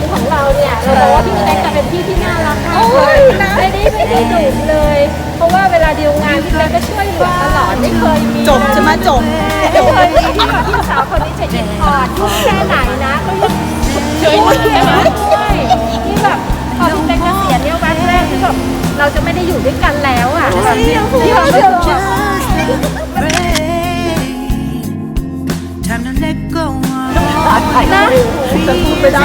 ในมุมของเราเนี่ยเราบอกว่าพี่เป๊กจะเป็นพี่ที่น่ารักมากเลยไม่ได้ไม่ได้ดุเลย เพราะว่าเวลาดีลงานพี่เป๊กก็ช่วยเหลือตลอดไม่เคยมีจบใช่ไหมจบไม่เคยมีที่แบบพี่สาวคนนี้จะอินพอร์ตทุกแค่ไหนนะก็ยังช่วยเหลือใช่ไหมช่วยที่แบบพอพี่เป๊กเกษียณเนี่ยวันแรกที่แบบเราจะไม่ได้อยู่ด้วยกันแล้วอะแบบที่เราไม่รู้ Time to let go of นะจะพูดไม่ได้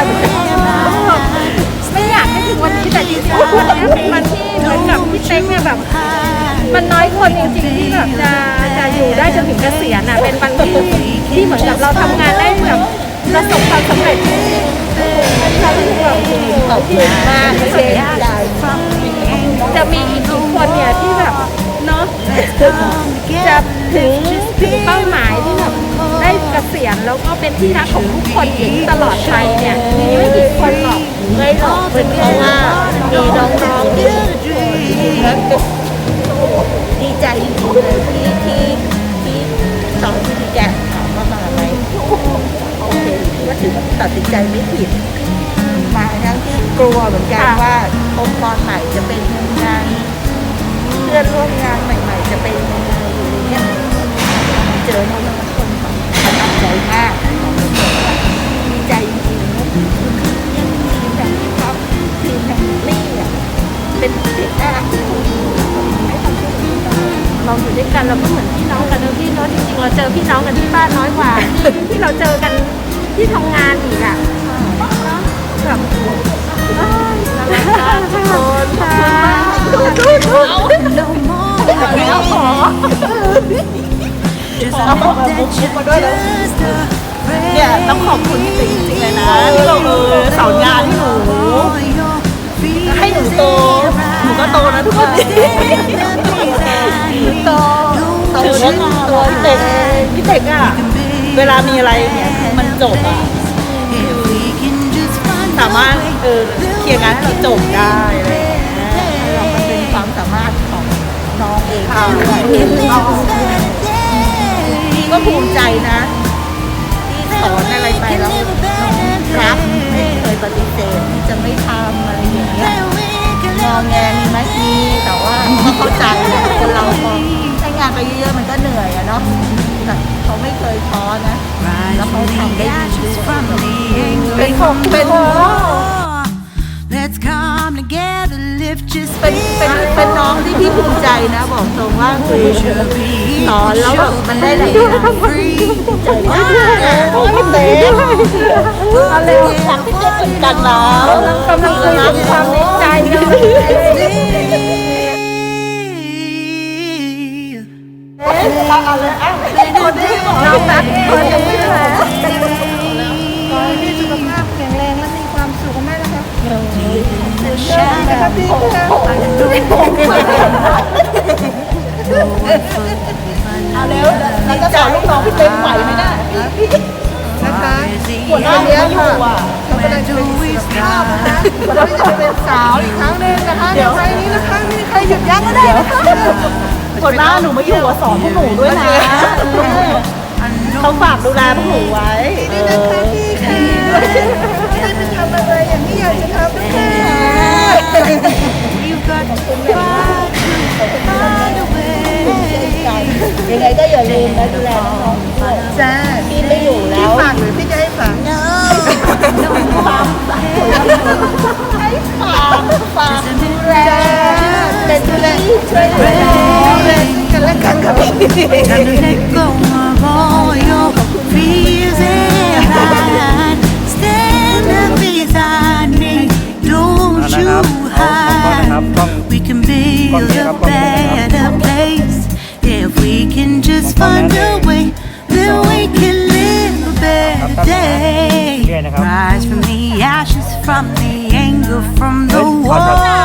ริงๆที่แบบจะจะอยู่ได้จนถึงเกษียณอะเป็นวันที่ที่เหมือนกับเราทำงานได้แบบประสบความสำเร็จใช่ที่แบบตบมากไม่ใช่ใหญ่จะมีอีกกี่คนเนี่ยที่แบบเนาะจะถึงถึงเป้าหมายที่แบบได้เกษียณแล้วก็เป็นที่รักของทุกคนอีกตลอดไปเนี่ยมีไม่กี่คนหรอกไม่หรอกเป็นเพราะว่ามีน้องๆที่ ใจจริงๆเลยที่ที่ที่สอนที่ดีแกถามว่ามาไหมโอเคก็ถือว่าตัดสินใจไม่ผิดมาทั้งที่กลัวเหมือนกันว่า องค์กรใหม่จะเป็นยังไงเพื่อนร่วมงานใหม่ๆจะเป็นยังไงอยู่างเงี้ยเจอน้องคนประทับใจมาก ด้วยกันเราก็เหมือนพี่น้องกันนะพี่เนาะจริงๆเราเจอพี่น้องกันที่บ้านน้อยกว่า ที่ที่เราเจอกันที่ทำงานอีกอะเนาะแบบเอ้ยน่ารักมากทุกคนค่ะดูดูดู no more. แล้วขอ Just เอา know มา that บุ๊ก you're มาด้วยแล้ว just a เนี่ยต้องขอบคุณพี่ติ๊กจริงๆเลยนะที่เราเออสอนงาน ด็กอะ เวลามีอะไรเนี่ยมันจบอะสามารถเออเคลียร์งานให้เราจบได้อะไรอย่างเงี้ยเรามันเป็นความสามารถของน้องเองด้วยก็ภูมิใจนะที่สอนอะไรไปแล้วน้องรับไม่เคยปฏิเสธที่จะไม่ทำอะไรอย่างเงี้ยงอแงมีไหมมีแต่ว่าเข้าใจ นะ แล้วเขาทำได้ดีด้วยเป็นของเป็น Let's come together, lift just เป็นเป็นเป็นน้องที่พี่ภูมิใจนะ บอกตรงว่าคือสอนแล้วแบบมันได้หลายอย่างใจมากโอ้ยเต้เอาเร็วรักพี่เจ๊เหมือนกันนะกำลังคุยถึงความในใจกันเลยเอาเลยอะ คนที่บอกน้องนัดคนยังไม่มาขอให้พี่สุขภาพแข็งแรงและมีความสุขมากนะคะ Shadow นะครับพี่ค่ะเอาเร็วแล้วจะสอนลูกน้องพี่เต้ไหวไหมน่ะนะคะหัวหน้าเนี้ยอยู่อะเรากำลังจะเป็นสุขภาพนะคะเราจะเป็นสาวอีกครั้งหนึ่งนะคะเดี๋ยวใครนี้นะคะไม่มีใครหยุดยั้งก็ได้นะคะ หัวหน้าหนูมาอยู่กับสอนพวกหนูด้วยนะเขาฝากดูแลพวกหนูไว้นี่นะคะพี่ค่ะได้ไปทำอะไรอย่างที่อยากจะทำนะคะ You've got to find find a way. ยังไงก็อย่าลืมนะดูแลน้องๆด้วยจ้าพี่ไม่อยู่แล้พี่วฝากหรือพี่จะให้ฝากเนให้ฝากฝากดูแลเป็นดูแลช่วยดูแลดูแลกั นและกันค่ะพี่ Time to let go of all your fears and hide. Stand up beside me, don't นะ you ครับต้องต้องนะครับ hide. ต้อง We can build a better place if we can just find a way. Then we can live a better day. Rise from the ashes, from the anger, from the เฮ้ย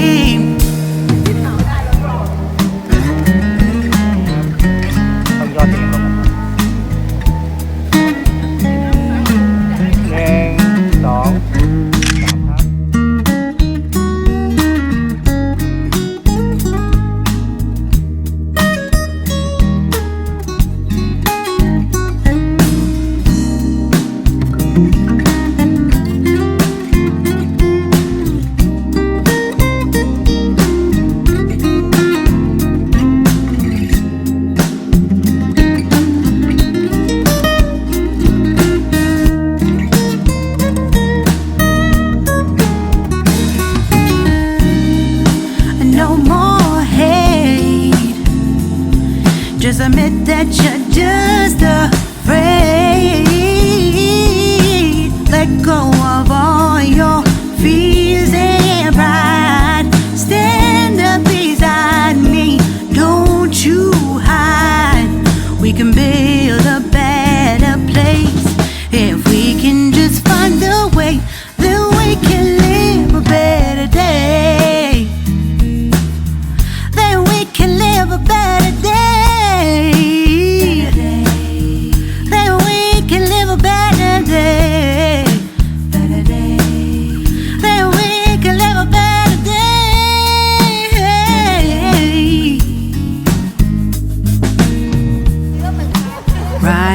Judge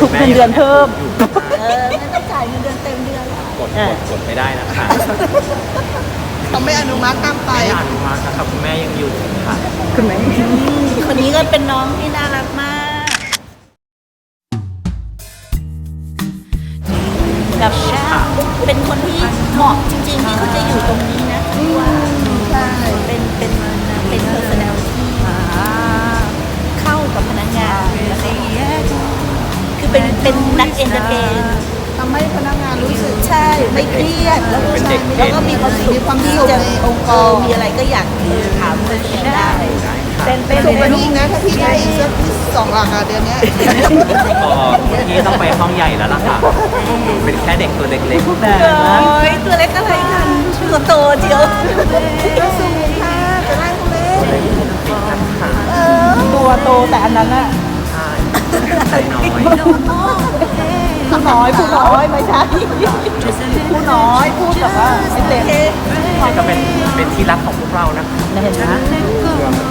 ทุกเงินเดือนเพิ่ม เอองั้นต้องจ่ายเงินเดือนเต็มเดือนละกดกดกดไม่ได้นะคะเขาไม่อนุมัติตามไป ไม่อนุมัตินะครับคุณแม่ยังอยู่ค่ะคนนี้ก็เป็นน้องที่น่ารักมากแบบเป็นคนที่เหมาะจริงๆที่เขาจะอยู่ตรงนี้นะคือว่าใช่เป็นเป็น เป็นเป็นนักเอนเตอร์เทนทำให้พนักงานรู้สึกใช่ไม่เครียดแล้วก็เป็นเด็กแล้วก็มีความสุขมีความสุขที่จะในองค์กรเมีอะไรก็อยากเออถามคนอื่นได้เป็นเป็นส่งไปนี่อีกนะถ้าพี่ได้อีกสักสองหลักอะเดือนเนี้ยก็พี่ต้องไปห้องใหญ่แล้วล่ะค่ะ เป็นแค่เด็กตัวเล็กโอ้ยตัวเล็กอะไรกันตัวโตเจียวก็สูงค่ะแต่ร่างเล็กตัวโตแต่อันนั้นอะๆ ใช่ใจน้อยผู้น้อยผู้น้อยไม่ใช่ผู้น้อยพูดแบบว่าเด็กก็เป็นเป็นที่รักของพวกเรานะคะเห็นไหม